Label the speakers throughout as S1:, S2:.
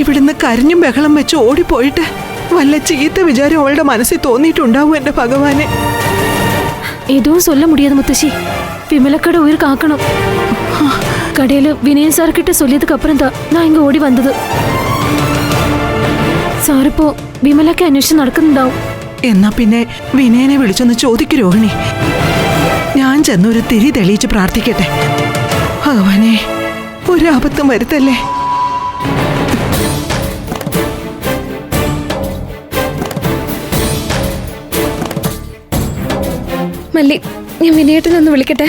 S1: ഇവിടുന്ന് കരഞ്ഞും ബഹളം വെച്ച് ഓടിപ്പോയിട്ട് വല്ല ചീത്ത വിചാരം അവളുടെ മനസ്സിൽ തോന്നിയിട്ടുണ്ടാവും എന്റെ ഭഗവാനെ.
S2: ഏതോ சொல்ல മുടിയത് മുത്തശ്ശി. വിമലക്കട ഉയർ കാക്കണം. കടയിൽ വിനയൻ സാർ കിട്ട சொல்லியதுக்கு അപ്പുറം தான் நான் இங்க ஓடி வந்தது സാറിപ്പോ വിമലക്ക അന്വേഷിച്ച് നടക്കുന്നുണ്ടാവും.
S1: എന്നാ പിന്നെ വിനയനെ വിളിച്ചൊന്ന് ചോദിക്കു രോഹിണി. ഞാൻ ചെന്നൊരു തിരി തെളിയിച്ച് പ്രാർത്ഥിക്കട്ടെ. ഭഗവാനെ ഒരാപത്തും വരുത്തല്ലേ?
S3: മല്ലി ഞാൻ വിനയേട്ടനൊന്ന് വിളിക്കട്ടെ?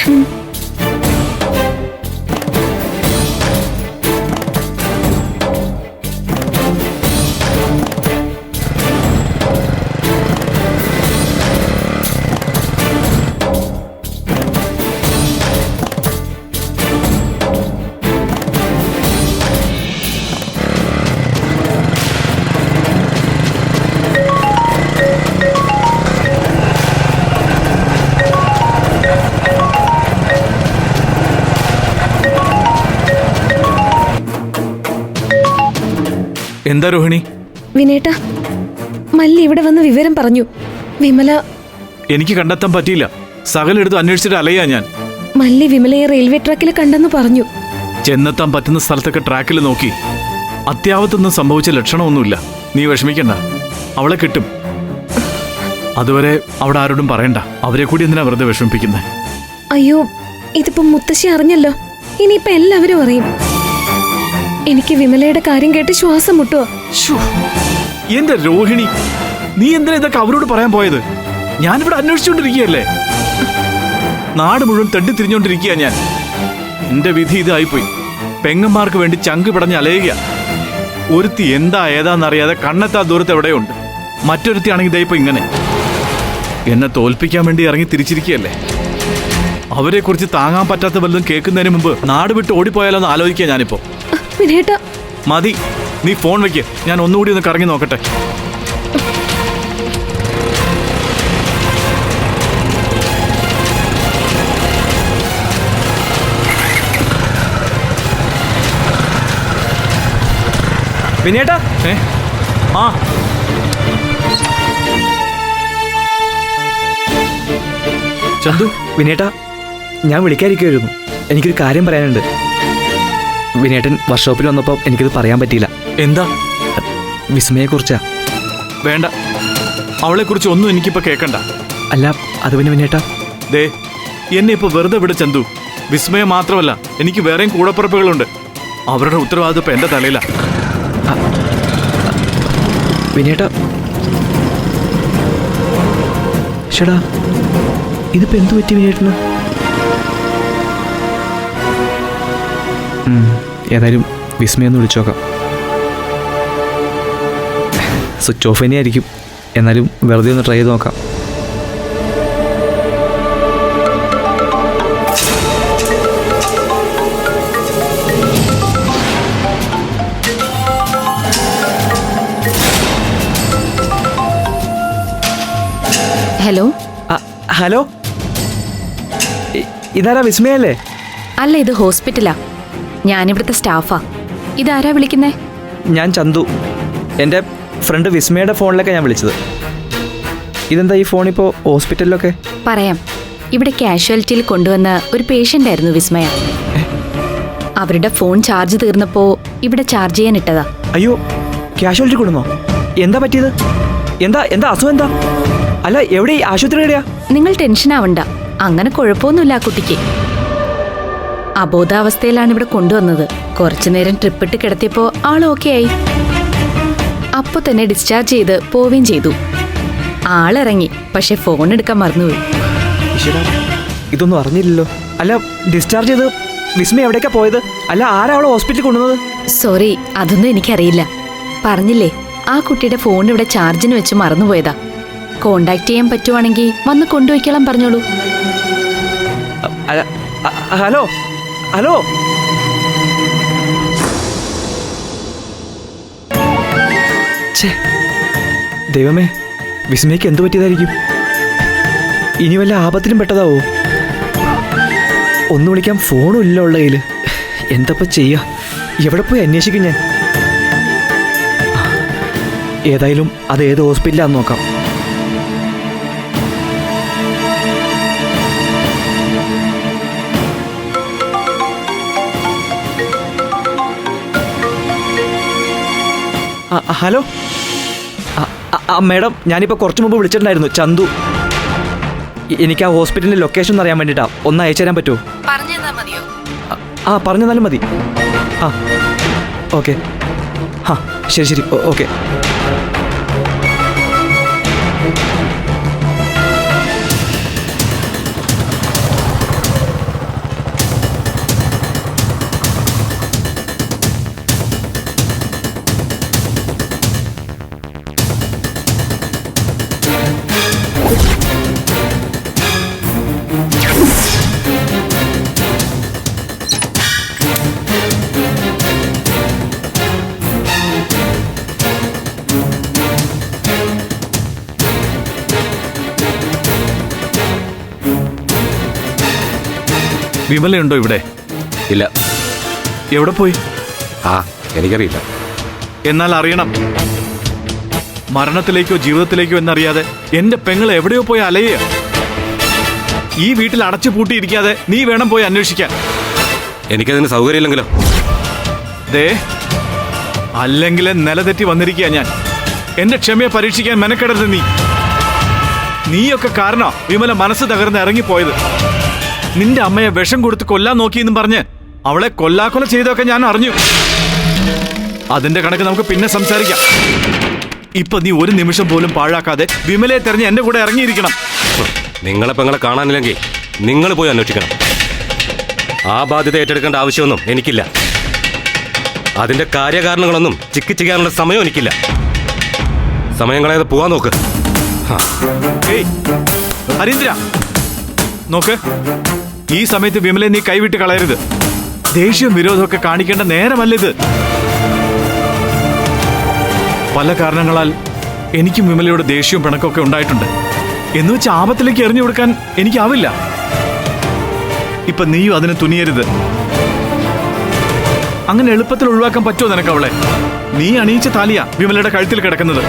S4: എന്താ രോഹിണി?
S3: വിനേട്ട മല്ലി ഇവിടെ വന്ന് വിവരം പറഞ്ഞു. വിമല
S4: എനിക്ക് കണ്ടെത്താൻ പറ്റിയില്ല. സകലെടുത്ത് അന്വേഷിച്ചിട്ട് അലയാ ഞാൻ.
S3: മല്ലി വിമലയെ റെയിൽവേ ട്രാക്കിൽ കണ്ടെന്ന് പറഞ്ഞു.
S4: ചെന്നെത്താൻ പറ്റുന്ന സ്ഥലത്തൊക്കെ ട്രാക്കിൽ നോക്കി. അത്യാവത്തൊന്നും സംഭവിച്ച ലക്ഷണമൊന്നുമില്ല. നീ വിഷമിക്കണ്ട. അവളെ കിട്ടും. അതുവരെ അവിടെ ആരോടും പറയണ്ട. അവരെ കൂടി എന്തിനാ വെറുതെ വിഷമിപ്പിക്കുന്നത്
S3: അയ്യോ ഇതിപ്പോ മുത്തശ്ശി അറിഞ്ഞല്ലോ. ഇനിയിപ്പോ എല്ലാവരും അറിയും. എനിക്ക് വിമലയുടെ കാര്യം കേട്ട് ശ്വാസം മുട്ടോ
S4: എന്റെ രോഹിണി നീ എന്തിനാ ഇതൊക്കെ അവരോട് പറയാൻ പോയത്? ഞാനിവിടെ അന്വേഷിച്ചുകൊണ്ടിരിക്കുകയല്ലേ നാട് മുഴുവൻ തെണ്ടി തിരിഞ്ഞുകൊണ്ടിരിക്കുക ഞാൻ. എന്റെ വിധി ഇതായിപ്പോയി. പെങ്ങന്മാർക്ക് വേണ്ടി ചങ്ക് പിടഞ്ഞ് അലയുക ഒരുത്തി എന്താ ഏതാന്നറിയാതെ കണ്ണെത്താ ദൂരത്ത് എവിടെയുണ്ട്. മറ്റൊരുത്തി ആണെങ്കിൽ ഇതായിപ്പോ ഇങ്ങനെ. എന്നെ തോൽപ്പിക്കാൻ വേണ്ടി ഇറങ്ങി തിരിച്ചിരിക്കുകയല്ലേ? അവരെക്കുറിച്ച് താങ്ങാൻ പറ്റാത്ത വല്ലതും കേൾക്കുന്നതിന് മുമ്പ് നാട് വിട്ട് ഓടിപ്പോയാലോ എന്ന് ആലോചിക്കുക ഞാനിപ്പോ.
S3: വിനേട്ട
S4: മതി നീ ഫോൺ വെക്ക്. ഞാൻ ഒന്നുകൂടി ഒന്ന് കറങ്ങി നോക്കട്ടെ.
S5: വിനേട്ടാ
S4: ഏ? ആ. ചന്തു
S5: വിനേട്ടാ ഞാൻ വിളിക്കാതിരിക്കുമായിരുന്നു എനിക്കൊരു കാര്യം പറയാനുണ്ട്. വിനേട്ടൻ വർക്ക്ഷോപ്പിൽ വന്നപ്പോൾ എനിക്കിത് പറയാൻ പറ്റിയില്ല.
S4: എന്താ?
S5: വിസ്മയെക്കുറിച്ചാ.
S4: വേണ്ട. അവളെക്കുറിച്ച് ഒന്നും എനിക്കിപ്പോ കേൾക്കണ്ട
S5: അല്ല അത് പിന്നെ വിനേട്ടാ
S4: ദേ എന്നെ ഇപ്പൊ വെറുതെ വിട ചന്തു. വിസ്മയം മാത്രമല്ല എനിക്ക് വേറെയും കൂടപ്പുറപ്പുകളുണ്ട്. അവരുടെ ഉത്തരവാദിത്വം ഇപ്പൊ എന്റെ തലയില.
S5: വിനേട്ടാ ഷടാ ഇതിപ്പോ എന്തു പറ്റി വിനേട്ടന് ഏതായാലും വിസ്മയെന്ന് വിളിച്ചോക്കാം. സ്വിച്ച് ഓഫ് തന്നെയായിരിക്കും എന്നാലും വെറുതെ ഒന്ന് ട്രൈ ചെയ്ത് നോക്കാം.
S2: ഹലോ?
S5: ഹലോ? ഇതാരാ വിസ്മയല്ലേ?
S2: അല്ല ഇത് ഹോസ്പിറ്റലാ. ഞാനിവിടുത്തെ സ്റ്റാഫാ. ഇതാരാ വിളിക്കുന്നേ?
S5: ഞാൻ ചന്തു. എന്റെ ഫ്രണ്ട് വിസ്മയുടെ ഫോണിലൊക്കെ ഞാൻ വിളിച്ചത്. ഇതെന്താ ഈ ഫോണിപ്പോ ഹോസ്പിറ്റലിലൊക്കെ?
S2: പറയാം. ഇവിടെ കാഷ്വാലിറ്റിയിൽ കൊണ്ടുവന്ന ഒരു പേഷ്യന്റ് ആയിരുന്നു വിസ്മയ അവരുടെ ഫോൺ ചാർജ് തീർന്നപ്പോ ഇവിടെ ചാർജ് ചെയ്യാൻ ഇട്ടതാ.
S5: അയ്യോ കാഷ്വാലിറ്റി കൊടുന്നോ? എന്താ പറ്റിയത്? എന്താ എന്താ അസുഖം എന്താ? അല്ല എവിടെ ആശുപത്രി എവിടെയാ
S2: നിങ്ങൾ ടെൻഷൻ ആവണ്ട അങ്ങനെ കുഴപ്പമൊന്നുമില്ല ആ കുട്ടിക്ക്. അബോധാവസ്ഥയിലാണ് ഇവിടെ കൊണ്ടുവന്നത്. കുറച്ചു നേരം ട്രിപ്പിട്ട് കിടത്തിയപ്പോ ആൾ ഓക്കെ ആയി. അപ്പൊ തന്നെ ഡിസ്ചാർജ് ചെയ്ത് പോവുകയും ചെയ്തു. ആളിറങ്ങി പക്ഷെ ഫോൺ എടുക്കാൻ മറന്നുപോയി.
S5: ഇതൊന്നും അറിഞ്ഞില്ലല്ലോ. അല്ല ഡിസ്ചാർജ് ചെയ്ത് വിസ്മയ എവിടേക്കാ പോയത്? അല്ല ആരാ അവളെ ഹോസ്പിറ്റലിൽ കൊണ്ടുവന്നത്?
S2: സോറി അതൊന്നും എനിക്കറിയില്ല. പറഞ്ഞില്ലേ ആ കുട്ടിയുടെ ഫോൺ ഇവിടെ ചാർജിന് വെച്ച് മറന്നുപോയതാ. കോണ്ടാക്ട് ചെയ്യാൻ പറ്റുവാണെങ്കിൽ വന്ന് കൊണ്ടുപോയിക്കോളാൻ പറഞ്ഞോളൂ.
S5: Hello hello? ദൈവമേ വിസ്മയ്ക്ക് എന്തു പറ്റിയതായിരിക്കും? ഇനി വല്ല ആപത്തിലും പെട്ടതാവോ? ഒന്ന് വിളിക്കാൻ ഫോണും ഇല്ല ഉള്ള കയ്യിൽ എന്തപ്പോ ചെയ്യാ? എവിടെ പോയി അന്വേഷിക്കും ഞാൻ? ഏതായാലും അത് ഏത് ഹോസ്പിറ്റലാന്ന് നോക്കാം. ഹലോ? മേഡം ഞാനിപ്പോൾ കുറച്ച് മുമ്പ് വിളിച്ചിട്ടുണ്ടായിരുന്നു ചന്തു. എനിക്ക് ആ ഹോസ്പിറ്റലിന്റെ ലൊക്കേഷൻ ഒന്ന് അറിയാൻ വേണ്ടിയിട്ടാ ഒന്ന് അയച്ചു തരാൻ പറ്റുമോ ആ, പറഞ്ഞു തന്നാലും മതി. ആ ഓക്കെ. ആ ശരി ശരി. ഓക്കെ.
S4: വിമലയുണ്ടോ ഇവിടെ?
S6: ഇല്ല.
S4: എവിടെ പോയി?
S6: ആ എനിക്കറിയില്ല.
S4: എന്നാൽ അറിയണം. മരണത്തിലേക്കോ ജീവിതത്തിലേക്കോ എന്നറിയാതെ എന്റെ പെങ്ങൾ എവിടെയോ പോയി അലയുക ഈ വീട്ടിൽ അടച്ചു പൂട്ടിയിരിക്കാതെ നീ വേണം പോയി അന്വേഷിക്കാൻ.
S6: എനിക്കതിന് സൗകര്യമില്ലെങ്കിലോ?
S4: ദേ അല്ലെങ്കിൽ നിലതെറ്റി വന്നിരിക്കുക ഞാൻ. എന്റെ ക്ഷമയെ പരീക്ഷിക്കാൻ മെനക്കെടരുത് നീ. നീയൊക്കെ കാരണോ വിമല മനസ്സ് തകർന്ന് ഇറങ്ങിപ്പോയത്. നിന്റെ അമ്മയെ വിഷം കൊടുത്ത് കൊല്ലാൻ നോക്കിയെന്നും പറഞ്ഞ് അവളെ കൊല്ലാക്കൊല ചെയ്തൊക്കെ ഞാൻ അറിഞ്ഞു. അതിന്റെ കണക്ക് നമുക്ക് പിന്നെ സംസാരിക്കാം. ഇപ്പൊ നീ ഒരു നിമിഷം പോലും പാഴാക്കാതെ വിമലയെ തെരഞ്ഞ് എന്റെ കൂടെ ഇറങ്ങിയിരിക്കണം.
S6: നിങ്ങളെ പെങ്ങളെ കാണാനില്ലെങ്കിൽ നിങ്ങൾ പോയി അന്വേഷിക്കണം. ആ ബാധ്യത ഏറ്റെടുക്കേണ്ട ആവശ്യമൊന്നും എനിക്കില്ല. അതിന്റെ കാര്യകാരണങ്ങളൊന്നും ചിക്കി ചെയ്യാനുള്ള സമയം എനിക്കില്ല. സമയം കളയാതെ പോവാൻ നോക്ക്.
S4: ഹരീന്ദ്ര. നോക്ക്. ഈ സമയത്ത് വിമലെ നീ കൈവിട്ട് കളയരുത്. ദേഷ്യം വിരോധമൊക്കെ കാണിക്കേണ്ട നേരമല്ല ഇത് പല കാരണങ്ങളാൽ എനിക്കും വിമലയുടെ ദേഷ്യവും പിണക്കമൊക്കെ ഉണ്ടായിട്ടുണ്ട്. എന്ന് വെച്ച് ആപത്തിലേക്ക് എറിഞ്ഞു കൊടുക്കാൻ എനിക്കാവില്ല. ഇപ്പൊ നീയും അതിന് തുനിയരുത്. അങ്ങനെ എളുപ്പത്തിൽ ഒഴിവാക്കാൻ പറ്റുമോ നിനക്ക് അവളെ? നീ അണിയിച്ച താലിയാ വിമലയുടെ കഴുത്തിൽ കിടക്കുന്നത്.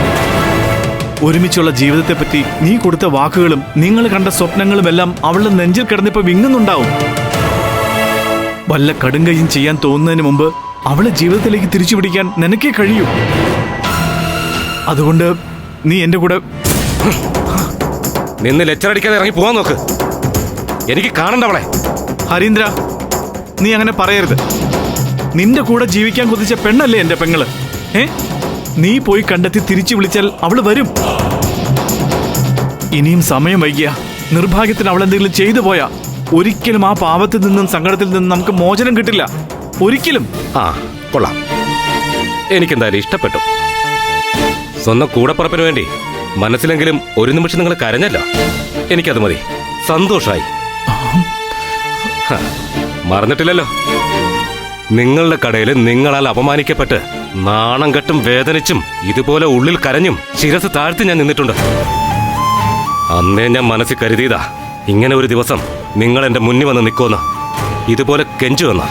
S4: ഒരുമിച്ചുള്ള ജീവിതത്തെ പറ്റി നീ കൊടുത്ത വാക്കുകളും നിങ്ങൾ കണ്ട സ്വപ്നങ്ങളും എല്ലാം അവളുടെ നെഞ്ചിൽ കിടന്നിപ്പോ വിങ്ങുന്നുണ്ടാവും. വല്ല കടുങ്കയും ചെയ്യാൻ തോന്നുന്നതിന് മുമ്പ് അവളെ ജീവിതത്തിലേക്ക് തിരിച്ചു പിടിക്കാൻ നിനക്കേ കഴിയൂ. അതുകൊണ്ട് നീ എന്റെ കൂടെ
S6: നിന്ന് ലെച്ചറടിക്കാതെ ഇറങ്ങി പോവാൻ നോക്ക്. എനിക്ക് കാണണ്ട അവളെ.
S4: ഹരീന്ദ്ര നീ അങ്ങനെ പറയരുത്. നിന്റെ കൂടെ ജീവിക്കാൻ കുതിച്ച പെണ്ണല്ലേ എന്റെ പെങ്ങൾ? ഏ? നീ പോയി കണ്ടെത്തി തിരിച്ചു വിളിച്ചാൽ അവൾ വരും. ഇനിയും സമയം വൈകിയ. നിർഭാഗ്യത്തിന് അവൾ എന്തെങ്കിലും ചെയ്തു പോയാ. ഒരിക്കലും ആ പാപത്തിൽ നിന്നും സങ്കടത്തിൽ നിന്നും നമുക്ക് മോചനം കിട്ടില്ല. ഒരിക്കലും.
S6: ആ കൊള്ളാം. എനിക്കെന്തായാലും ഇഷ്ടപ്പെട്ടു. സ്വന്തം കൂടപ്പുറപ്പിന് വേണ്ടി മനസ്സിലെങ്കിലും ഒരു നിമിഷം നിങ്ങൾ കരഞ്ഞല്ലോ. എനിക്കത് മതി. സന്തോഷായി. മറന്നിട്ടില്ലല്ലോ. നിങ്ങളുടെ കടയിൽ നിങ്ങളാൽ അപമാനിക്കപ്പെട്ട് നാണം കെട്ടും വേദനിച്ചും ഇതുപോലെ ഉള്ളിൽ കരഞ്ഞും ശിരസ് താഴ്ത്തി ഞാൻ നിന്നിട്ടുണ്ട്. അന്നേ ഞാൻ മനസ്സിൽ കരുതിയതാ ഇങ്ങനെ ഒരു ദിവസം നിങ്ങൾ എന്റെ മുന്നിൽ വന്ന് നിൽക്കുമെന്ന് ഇതുപോലെ കെഞ്ചു വന്ന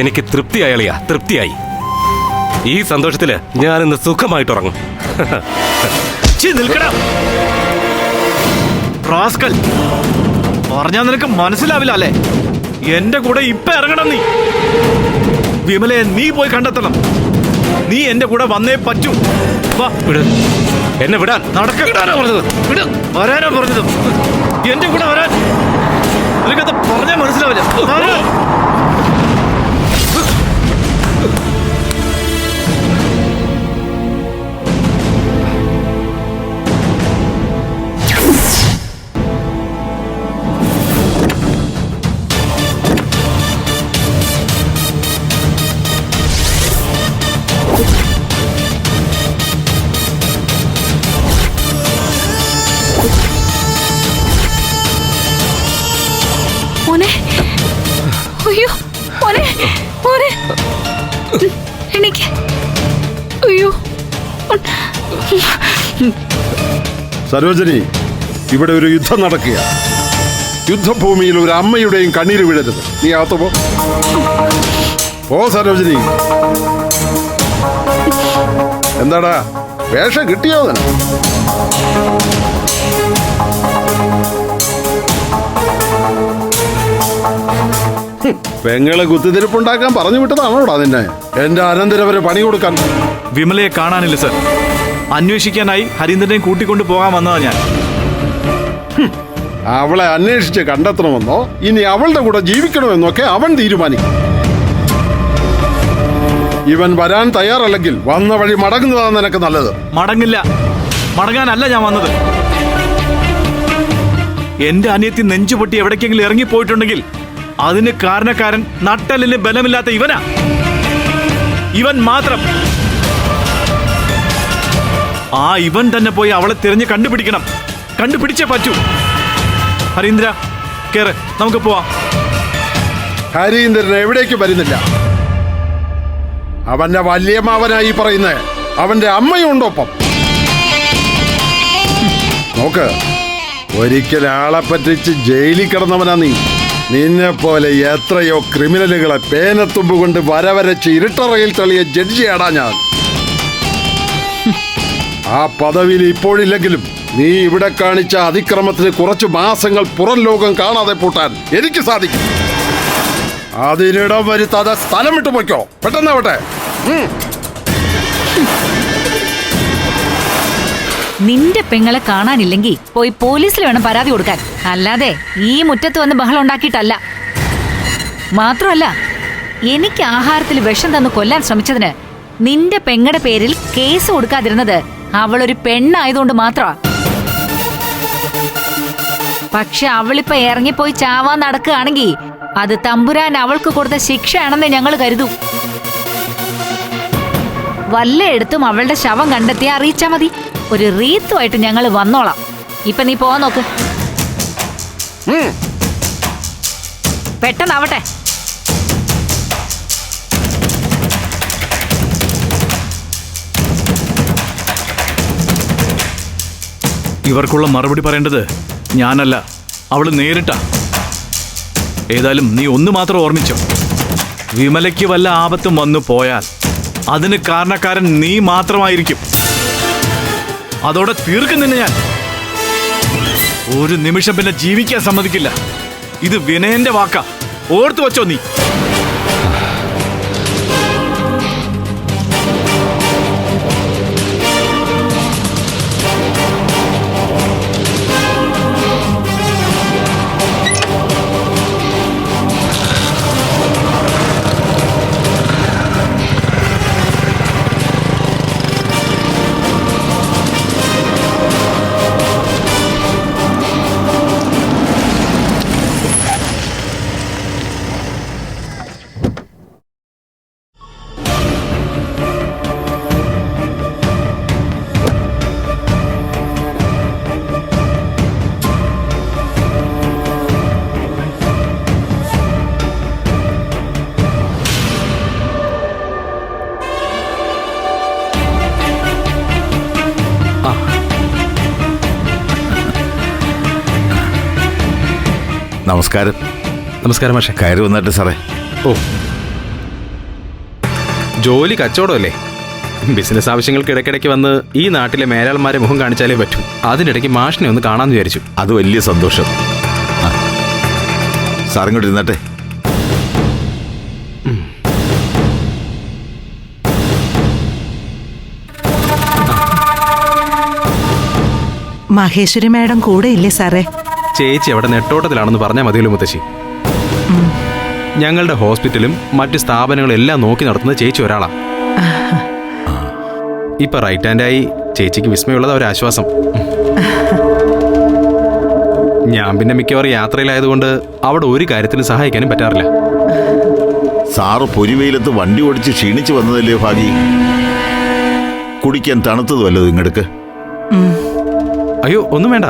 S6: എനിക്ക് തൃപ്തിയായി അളിയ തൃപ്തിയായി. ഈ സന്തോഷത്തിൽ ഞാൻ ഇന്ന് സുഖമായിട്ട് ഉറങ്ങും.
S4: ഛീ, നിൽക്കടാ. പറഞ്ഞാ നിനക്ക് മനസ്സിലാവില്ല അല്ലേ? എന്റെ കൂടെ ഇപ്പൊ ഇറങ്ങണം നീ. വിമലയെ നീ പോയി കണ്ടെത്തണം. നീ എന്റെ കൂടെ വന്നേ പറ്റൂ. വാ
S6: വിട്. എന്നെ വിടാൻ.
S4: നടക്ക. വിടാനാ പറഞ്ഞത്. വിട്. വരാനാ പറഞ്ഞത്. എന്റെ കൂടെ വരാൻ. നിനക്കത് പറഞ്ഞാൽ മനസ്സിലാവില്ല.
S7: സരോജനി ഇവിടെ ഒരു യുദ്ധം നടക്കുക യുദ്ധഭൂമിയിൽ ഒരു അമ്മയുടെയും കണ്ണീര് വീഴരുത്. നീ അകത്ത് പോ. ഓ സരോജിനി. എന്താടാ? വേഷം കിട്ടിയോ തന്നെ പെങ്ങളെ കുത്തിതിരിപ്പുണ്ടാക്കാൻ പറഞ്ഞു വിട്ടതാണോടാ നിന്നെ? എന്റെ അനന്തരവരെ പണി കൊടുക്കാൻ.
S4: വിമലയെ കാണാനില്ല സർ. അന്വേഷിക്കാനായി ഹരീന്ദ്രനെ കൂട്ടിക്കൊണ്ടു പോകാൻ വന്നതാ ഞാൻ.
S7: അവളെ അന്വേഷിച്ച് കണ്ടെത്തണമെന്നോ ഇനി അവളുടെ കൂടെ ജീവിക്കണമെന്നൊക്കെ അവൻ തീരുമാനിക്കും. ഇവൻ വരാൻ തയ്യാറല്ലെങ്കിൽ വന്ന വഴി മടങ്ങുന്നതാണ് നിനക്ക് നല്ലത്.
S4: മടങ്ങില്ല. മടങ്ങാനല്ല ഞാൻ വന്നത്. എന്റെ അനിയത്തി നെഞ്ചുപൊട്ടി എവിടേക്കെങ്കിലും ഇറങ്ങിപ്പോയിട്ടുണ്ടെങ്കിൽ അതിന് കാരണക്കാരൻ നട്ടലിന് ബലമില്ലാത്ത ഇവനാ. ഇവൻ മാത്രം. ആ ഇവൻ തന്നെ പോയി അവളെ തിരഞ്ഞ് കണ്ടുപിടിക്കണം. കണ്ടുപിടിച്ചേ പറ്റൂ. ഹരീന്ദ്ര കേറ് നമുക്ക് പോവാം.
S7: ഹരീന്ദ്രൻ എവിടേക്ക് വരുന്നില്ല. അവന്റെ വല്യമാവനായി പറയുന്നത് അവന്റെ അമ്മയുണ്ടൊപ്പം നോക്ക് ഒരിക്കൽ ആളെ പറ്റിച്ച് ജയിലിൽ കിടന്നവനാ നീ. നിന്നെ പോലെ എത്രയോ ക്രിമിനലുകളെ പേനത്തുമ്പ് കൊണ്ട് വരവരച്ച് ഇരുട്ടറയിൽ തള്ളിയ ജഡ്ജിയാടാ ഞാൻ. ആ പദവിയിൽ ഇപ്പോഴില്ലെങ്കിലും നീ ഇവിടെ കാണിച്ച അതിക്രമത്തിന് കുറച്ച് മാസങ്ങൾ പുറം ലോകം കാണാതെ പൂട്ടാൻ എനിക്ക് സാധിക്കും. അതിനിടം വരുത്താതെ സ്ഥലം വിട്ടു പോയിക്കോ പെട്ടെന്നാവട്ടെ.
S8: നിന്റെ പെങ്ങളെ കാണാനില്ലെങ്കിൽ പോയി പോലീസിൽ വേണം പരാതി കൊടുക്കാൻ. അല്ലാതെ ഈ മുറ്റത്ത് വന്ന് ബഹളം ഉണ്ടാക്കിയിട്ടല്ല. മാത്രമല്ല എനിക്ക് ആഹാരത്തിൽ വിഷം തന്ന് കൊല്ലാൻ ശ്രമിച്ചതിന് നിന്റെ പെങ്ങളുടെ പേരിൽ കേസ് കൊടുക്കാതിരുന്നത് അവളൊരു പെണ്ണായതുകൊണ്ട് മാത്രമാ. പക്ഷെ അവളിപ്പോ ഇറങ്ങിപ്പോയി ചാവാൻ നടക്കുകയാണെങ്കിൽ അത് തമ്പുരാൻ അവൾക്ക് കൊടുത്ത ശിക്ഷയാണെന്ന് ഞങ്ങൾ കരുതൂ. വല്ലയിടത്തും അവളുടെ ശവം കണ്ടെത്തി അറിയിച്ചാ മതി. ഒരു റീത്തുമായിട്ട് ഞങ്ങൾ വന്നോളാം. ഇപ്പൊ നീ പോവാൻ നോക്ക്. പെട്ടെന്നാവട്ടെ.
S4: ഇവർക്കുള്ള മറുപടി പറയേണ്ടത് ഞാനല്ല. അവൾ നേരിട്ടാ. ഏതായാലും നീ ഒന്ന് മാത്രം ഓർമ്മിച്ചോ. വിമലയ്ക്ക് വല്ല ആപത്തും വന്നു പോയാൽ അതിന് കാരണക്കാരൻ നീ മാത്രമായിരിക്കും. അതോടെ തീർക്കും നിന്നെ ഞാൻ. ഒരു നിമിഷം പിന്നെ ജീവിക്കാൻ സമ്മതിക്കില്ല. ഇത് വിനയന്റെ വാക്ക. ഓർത്തു വച്ചോ നീ.
S9: നമസ്കാരം.
S10: നമസ്കാരം പക്ഷേ
S9: കയറി വന്നിട്ട് സാറേ.
S10: ഓ. ജോലി കച്ചവടമല്ലേ? ബിസിനസ് ആവശ്യങ്ങൾക്ക് ഇടയ്ക്കിടയ്ക്ക് വന്ന് ഈ നാട്ടിലെ മേലാളന്മാരെ മുഖം കാണിച്ചാലേ പറ്റൂ. അതിനിടയ്ക്ക് മാഷിനെ ഒന്ന് കാണാമെന്ന് വിചാരിച്ചു.
S9: അത് വലിയ സന്തോഷം. സാറിങ്ങോട്ട് സാർ ഇങ്ങോട്ട് ഇരുന്നട്ടെ.
S1: മഹേശ്വരി മാഡം കൂടെ ഇല്ലേ സാറേ?
S10: ചേച്ചി അവിടെ നെട്ടോട്ടത്തിലാണെന്ന് പറഞ്ഞാൽ മതിയല്ലോ മുത്തശ്ശി. ഞങ്ങളുടെ ഹോസ്പിറ്റലും മറ്റ് സ്ഥാപനങ്ങളും എല്ലാം നോക്കി നടത്തുന്നത് ചേച്ചി ഒരാളാ. ഇപ്പൊ റൈറ്റ് ഹാൻഡായി ചേച്ചിക്ക് വിസ്മയമുള്ളത് ഒരു ആശ്വാസം. ഞാൻ പിന്നെ മിക്കവാറും യാത്രയിലായതുകൊണ്ട് അവിടെ ഒരു കാര്യത്തിനും സഹായിക്കാനും പറ്റാറില്ല.
S9: സാറ് പൊരിവെയിലത്ത് വണ്ടി ഓടിച്ച് ക്ഷീണിച്ചു വന്നതല്ലേ ഭാഗി കുടിക്കാൻ തണുത്തത് വല്ലതും ഇങ്ങെടുക്ക്
S10: അയ്യോ ഒന്നും വേണ്ട.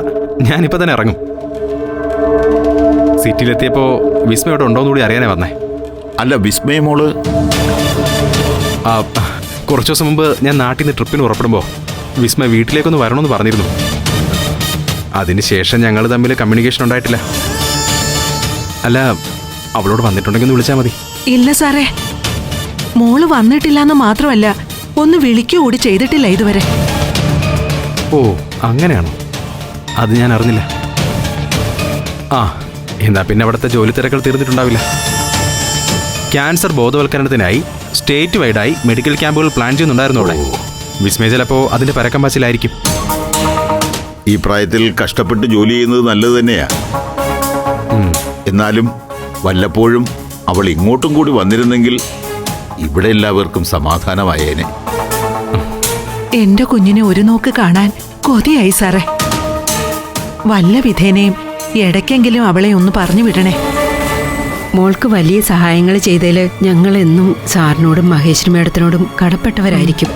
S10: ഞാനിപ്പോ തന്നെ ഇറങ്ങും. സിറ്റിയിലെത്തിയപ്പോ വിസ്മയ അവിടെ ഉണ്ടോന്ന് കൂടി അറിയാനേ വന്നേ.
S9: അല്ല വിസ്മയ മോൾ.
S10: ആ കുറച്ച് ദിവസം മുമ്പ് ഞാൻ നാട്ടിൽ നിന്ന് ട്രിപ്പിന് പുറപ്പെടുമ്പോൾ വിസ്മയ വീട്ടിലേക്കൊന്ന് വരണമെന്ന് പറഞ്ഞിരുന്നു. അതിനുശേഷം ഞങ്ങൾ തമ്മിൽ കമ്മ്യൂണിക്കേഷൻ ഉണ്ടായിട്ടില്ല. അല്ല അവളോട് വന്നിട്ടുണ്ടെങ്കിൽ ഒന്ന് വിളിച്ചാൽ മതി.
S1: ഇല്ല സാറേ. മോൾ വന്നിട്ടില്ല എന്ന് മാത്രമല്ല ഒന്ന് വിളിക്കുകൂടി ചെയ്തിട്ടില്ല ഇതുവരെ.
S10: ഓ അങ്ങനെയാണോ? അത് ഞാൻ അറിഞ്ഞില്ല. ആ എന്നാ പിന്നെ അവിടുത്തെ ജോലി തിരക്കൾ തീർന്നിട്ടുണ്ടാവില്ല. ക്യാൻസർ ബോധവൽക്കരണത്തിനായി സ്റ്റേറ്റ് വൈഡായി മെഡിക്കൽ ക്യാമ്പുകൾ പ്ലാൻ ചെയ്യുന്നുണ്ടായിരുന്നു അവിടെ. വിസ്മയ ചിലപ്പോൾ അതിന്റെ പരക്കം പാച്ചിലായിരിക്കും
S9: ഈ പ്രായത്തിൽ കഷ്ടപ്പെട്ട് ജോലി ചെയ്യുന്നത് നല്ലത് തന്നെയാ. എന്നാലും വല്ലപ്പോഴും അവൾ ഇങ്ങോട്ടും കൂടി വന്നിരുന്നെങ്കിൽ ഇവിടെ എല്ലാവർക്കും സമാധാനമായേനെ.
S1: എന്റെ കുഞ്ഞിനെ ഒരു നോക്ക് കാണാൻ കൊതിയായി സാറേ. വല്ല വിധേനയും ഇടയ്ക്കെങ്കിലും അവളെ ഒന്ന് പറഞ്ഞു വിടണേ.
S11: മോൾക്ക് വലിയ സഹായങ്ങൾ ചെയ്തതിൽ ഞങ്ങൾ എന്നും സാറിനോടും മഹേശ്വരി മേഡത്തിനോടും കടപ്പെട്ടവരായിരിക്കും.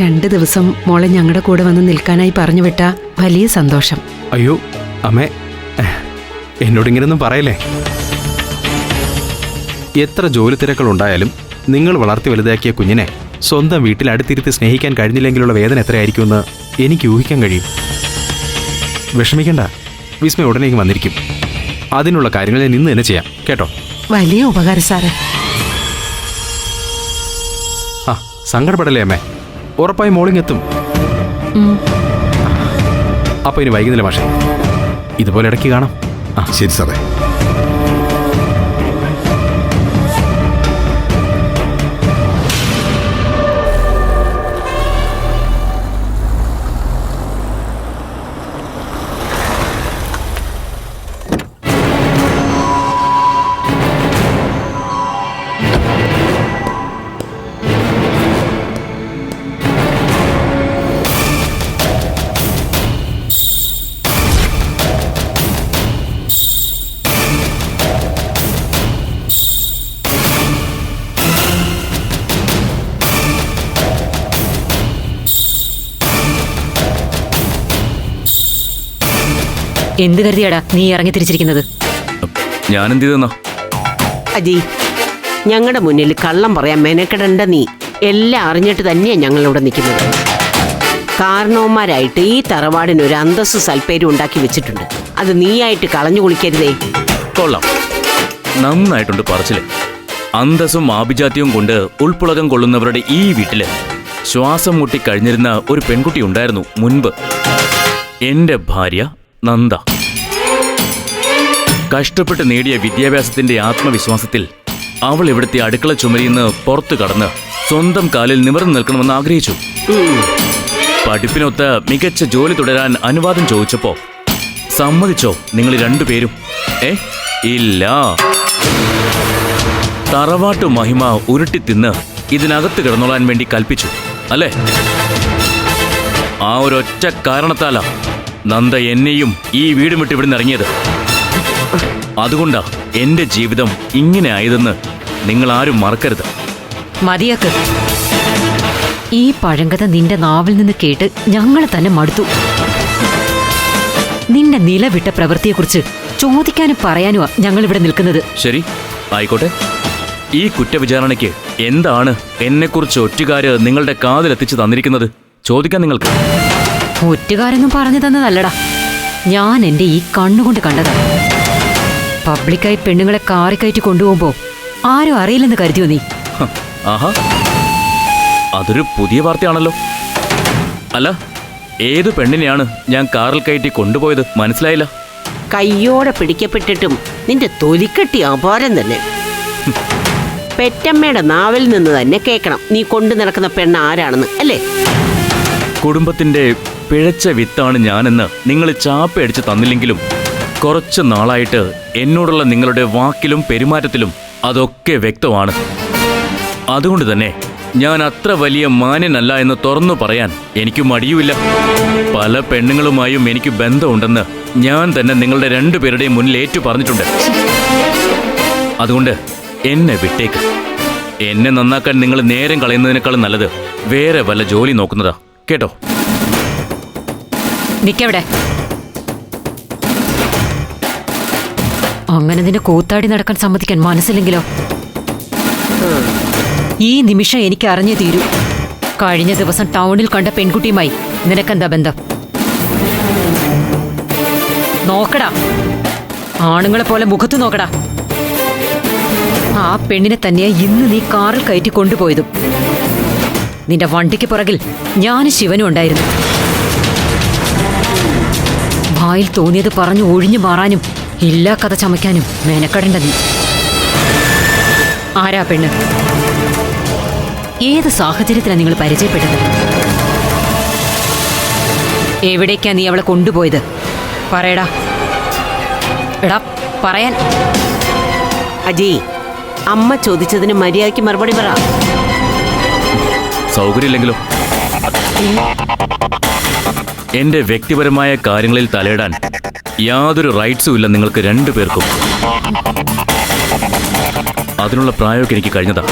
S11: രണ്ട് ദിവസം മോളെ ഞങ്ങളുടെ കൂടെ വന്ന് നിൽക്കാനായി പറഞ്ഞു വിട്ട വലിയ സന്തോഷം.
S10: അയ്യോ അമ്മേ എന്നോട് ഇങ്ങനെയൊന്നും പറയല്ലേ? എത്ര ജോലി തിരക്കൾ ഉണ്ടായാലും നിങ്ങൾ വളർത്തി വലുതാക്കിയ കുഞ്ഞിനെ സ്വന്തം വീട്ടിൽ അടുത്തിരുത്തി സ്നേഹിക്കാൻ കഴിഞ്ഞില്ലെങ്കിലുള്ള വേദന എത്രയായിരിക്കുമെന്ന് എനിക്ക് ഊഹിക്കാൻ കഴിയും. വിഷമിക്കണ്ട. വിസ്മയ ഉടനെ വന്നിരിക്കും. അതിനുള്ള കാര്യങ്ങൾ ഞാൻ ഇന്ന് തന്നെ ചെയ്യാം. കേട്ടോ?
S1: വലിയ ഉപകാരം സാറേ.
S10: ആ സങ്കടപ്പെടല്ലേ അമ്മേ? ഉറപ്പായി മോളിങ് എത്തും. അപ്പൊ ഇനി വൈകുന്നില്ല മാഷെ ഇതുപോലെ ഇടയ്ക്ക് കാണാം. ആ.
S9: ശരി സാറേ.
S11: എന്ത് കരുതിയാടാ നീ ഇറങ്ങി തിരിച്ചിരിക്കുന്നത്?
S12: ഞാൻ എന്ത് ചെയ്തെന്നാ
S13: അജി ഞങ്ങളുടെ മുന്നിൽ കള്ളം പറയാൻ മെനക്കെടണ്ട നീ. എല്ലാം അറിഞ്ഞിട്ട് തന്നെയാണ് ഞങ്ങളിവിടെ നിൽക്കുന്നത്. കാരണവന്മാരായിട്ട് ഈ തറവാടിന് ഒരു അന്തസ് സൽപ്പേരും ഉണ്ടാക്കി വെച്ചിട്ടുണ്ട്. അത് നീയായിട്ട് കളഞ്ഞു കുളിക്കരുതേ.
S12: കൊള്ളാം. നന്നായിട്ടുണ്ട് പറച്ചിൽ. അന്തസ്സും ആഭിജാത്യവും കൊണ്ട് ഉൾപ്പുളകം കൊള്ളുന്നവരുടെ ഈ വീട്ടിൽ ശ്വാസം മുട്ടി കഴിഞ്ഞിരുന്ന ഒരു പെൺകുട്ടി ഉണ്ടായിരുന്നു മുൻപ്. എന്റെ ഭാര്യ നന്ദ. കഷ്ടപ്പെട്ട് നേടിയ വിദ്യാഭ്യാസത്തിന്റെ ആത്മവിശ്വാസത്തിൽ അവൾ ഇവിടുത്തെ അടുക്കള ചുമരിൽ നിന്ന് പുറത്തു കടന്ന് സ്വന്തം കാലിൽ നിവർന്നു നിൽക്കണമെന്ന് ആഗ്രഹിച്ചു. പഠിപ്പിനൊത്ത് മികച്ച ജോലി തുടരാൻ അനുവാദം ചോദിച്ചപ്പോ സമ്മതിച്ചോ നിങ്ങൾ രണ്ടുപേരും? ഏ ഇല്ല. തറവാട്ടു മഹിമ ഉരുട്ടി തിന്ന് ഇതിനകത്ത് കിടന്നോളാൻ വേണ്ടി കൽപ്പിച്ചു അല്ലേ? ആ ഒരൊറ്റ കാരണത്താലാ നന്ദ എന്നെയും ഈ വീടും വിട്ട് ഇവിടുന്ന് ഇറങ്ങിയത്. അതുകൊണ്ടാ എന്റെ ജീവിതം ഇങ്ങനെ ആയതെന്ന് നിങ്ങൾ ആരും മറക്കരുത്.
S11: മതിയാക്ക്. ഈ പഴങ്കഥ നിന്റെ നാവിൽ നിന്ന് കേട്ട് ഞങ്ങൾ തന്നെ മടുത്തു. നിന്റെ നിലവിട്ട പ്രവൃത്തിയെക്കുറിച്ച് ചോദിക്കാനും പറയാനുമാ ഞങ്ങൾ ഇവിടെ നിൽക്കുന്നത്.
S12: ശരി ആയിക്കോട്ടെ. ഈ കുറ്റവിചാരണയ്ക്ക് എന്താണ് എന്നെക്കുറിച്ച് ഒറ്റുകാര് നിങ്ങളുടെ കാതിലെത്തിച്ച് തന്നിരിക്കുന്നത്? ചോദിക്കാൻ നിങ്ങൾക്ക്.
S11: ഒറ്റുകാരൊന്നും പറഞ്ഞു തന്നതല്ലടാ. ഞാൻ എന്റെ ഈ കണ്ണുകൊണ്ട് കണ്ടതാ. പബ്ലിക്കായി പെണ്ണുങ്ങളെ കാറി കയറ്റി കൊണ്ടുപോകുമ്പോ ആരും അറിയില്ലെന്ന് കരുതിയോ നീ?
S12: ആഹാ. അതൊരു പുതിയ വാർത്തയാണല്ലോ. അല്ല ഏത് പെണ്ണിനെയാണ് ഞാൻ കാറിൽ കയറ്റി കൊണ്ടുപോയത് മനസ്സിലായില്ല?
S13: കയ്യോടെ പിടിക്കപ്പെട്ടിട്ടും നിന്റെ തൊലിക്കെട്ടി അപാരം തന്നെ. പെറ്റമ്മയുടെ നാവിൽ നിന്ന് തന്നെ കേൾക്കണം. നീ കൊണ്ടു നടക്കുന്ന പെണ്ണ് ആരാണെന്ന് അല്ലേ?
S12: കുടുംബത്തിന്റെ പിഴച്ച വിത്താണ് ഞാനെന്ന് നിങ്ങൾ ചാപ്പയടിച്ച് തന്നില്ലെങ്കിലും കുറച്ച് നാളായിട്ട് എന്നോടുള്ള നിങ്ങളുടെ വാക്കിലും പെരുമാറ്റത്തിലും അതൊക്കെ വ്യക്തമാണ്. അതുകൊണ്ട് തന്നെ ഞാൻ അത്ര വലിയ മാന്യനല്ല എന്ന് തുറന്നു പറയാൻ എനിക്ക് മടിയുമില്ല. പല പെണ്ണുങ്ങളുമായും എനിക്ക് ബന്ധമുണ്ടെന്ന് ഞാൻ തന്നെ നിങ്ങളുടെ രണ്ടുപേരുടെയും മുന്നിൽ ഏറ്റു പറഞ്ഞിട്ടുണ്ട്. അതുകൊണ്ട് എന്നെ വിട്ടേക്ക്. എന്നെ നന്നാക്കാൻ നിങ്ങൾ നേരം കളയുന്നതിനേക്കാളും നല്ലത് വേറെ വല്ല ജോലി നോക്കുന്നതാ. കേട്ടോ?
S11: നിക്കവിടെ? അങ്ങനെ നിന്നെ കൂത്താടി നടക്കാൻ സമ്മതിക്കാൻ മനസ്സില്ലെങ്കിലോ? ഈ നിമിഷം എനിക്ക് അറിഞ്ഞു തീരൂ. കഴിഞ്ഞ ദിവസം ടൗണിൽ കണ്ട പെൺകുട്ടിയുമായി നിനക്കെന്താ ബന്ധം? നോക്കടാ. ആണുങ്ങളെ പോലെ മുഖത്ത് നോക്കടാ. ആ പെണ്ണിനെ തന്നെയാ ഇന്ന് നീ കാറിൽ കയറ്റി കൊണ്ടുപോയതും. നിന്റെ വണ്ടിക്ക് പുറകിൽ ഞാനും ശിവനും ഉണ്ടായിരുന്നു. വായിൽ തോന്നിയത് പറഞ്ഞു ഒഴിഞ്ഞു മാറാനും ഇല്ലാ കഥ ചമയ്ക്കാനും മെനക്കെടേണ്ട നീ ആരാ പെണ്ണ്? ഏത് സാഹചര്യത്തിലാണ് നിങ്ങൾ പരിചയപ്പെട്ടത്? എവിടേക്കാ നീ അവളെ കൊണ്ടുപോയത്? പറയടാ. എടാ പറയാൻ.
S13: അജി അമ്മ ചോദിച്ചതിന് മര്യാദയ്ക്ക് മറുപടി പറ.
S12: സൗകര്യമില്ലെങ്കിലോ? എന്റെ വ്യക്തിപരമായ കാര്യങ്ങളിൽ തലയിടാൻ യാതൊരു റൈറ്റ്സും ഇല്ല നിങ്ങൾക്ക് രണ്ടുപേർക്കും അതിനുള്ള പ്രായമൊക്കെ എനിക്ക് കഴിഞ്ഞതാ.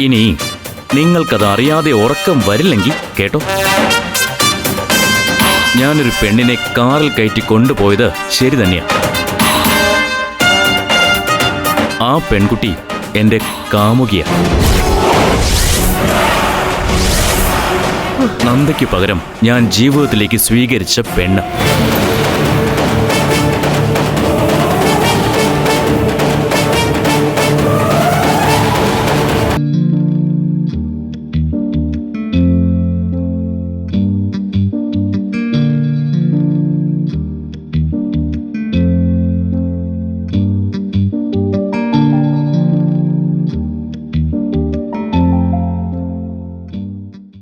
S12: ഇനി നിങ്ങൾക്കത് അറിയാതെ ഉറക്കം വരില്ലെങ്കിൽ കേട്ടോ. ഞാനൊരു പെണ്ണിനെ കാറിൽ കയറ്റി കൊണ്ടുപോയത് ശരി തന്നെയാണ് ആ പെൺകുട്ടി എന്റെ കാമുകിയ. നന്ദയ്ക്ക് പകരം ഞാൻ ജീവിതത്തിലേക്ക് സ്വീകരിച്ച പെണ്ണ്.